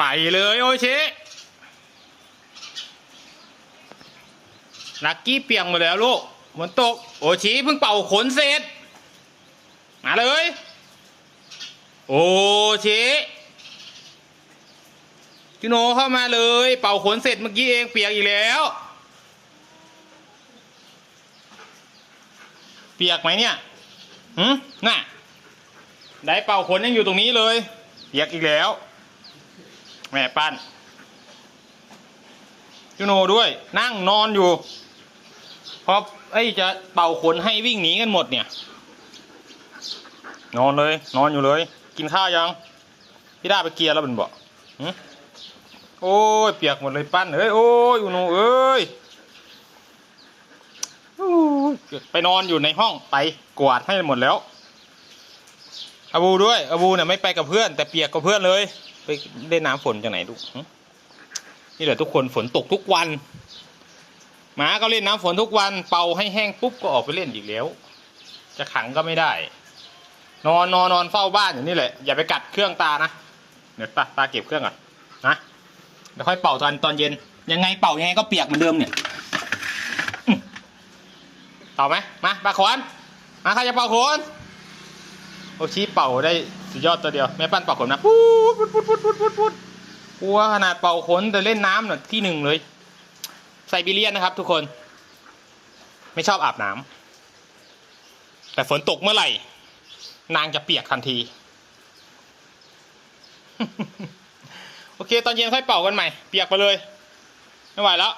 ไปเลยโอชิลักกี้เปียงหมดแล้วลูกฝนตก โอชิเพิ่งเป่าขนเสร็จ มาเลย โอชิจิโนเข้ามาเลย เป่าขนเสร็จเมื่อกี้เองเปียกอีกแล้ว เปียกไหมเนี่ยหืมน่ะ ได้เป่าขนยังอยู่ตรงนี้เลย เปียกอีกแล้ว แม่ปั้นจูโนด้วย นั่งนอนอยู่พราะไอ้จะเป่าขนให้วิ่งหนีกันหมดเนี่ย นอนเลย นอนอยู่เลย กินข้าวยัง พี่ด้าไปเกียร์แล้วเป็นบอกหึโอ้ยเปียกหมดเลยปั้นเอ้ยโอ้ยอุโนเอ้ยโอ้ยไปนอนอยู่ในห้องไปกวาดให้หมดแล้วอาบูด้วยอาบูเนี่ยไม่ไปกับเพื่อน แต่เปียกกับเพื่อนเลย ไปเล่นน้ำฝนจากไหนดูหึนี่แหละทุกคนฝนตกทุกวัน หมาก็เล่นน้ำฝนทุกวัน เป่าให้แห้งปุ๊บก็ออกไปเล่นอีกแล้ว จะขังก็ไม่ได้ นอนนอนนอนเฝ้าบ้านอยู่นี่แหละอย่าไปกัดเครื่องตานะเดี๋ยวตาตาเก็บเครื่องก่อนนะเดี๋ยวค่อยเป่าตอนตอนเย็น ยังไงเป่ายังไงก็เปียกเหมือนเดิมเนี่ยอื้อเป่าไหมมาปาขวนมาใครจะเป่าขน โอชีเป่าได้สุดยอดตัวเดียว แม่ปั้นเป่าขนนะพูดพูดพูดพูดพูดพูดพูดกลัวขนาดเป่าขนแต่เล่นน้ำหน่ะที่หนึ่งเลย ไซบีเรียนนะครับ ทุกคน ไม่ชอบอาบน้ำแต่ฝนตกเมื่อไหร่ นางจะเปียกทันที โอเค ตอนเย็นค่อยเป่ากันใหม่ เปียกไปเลย ไม่ไหวแล้ว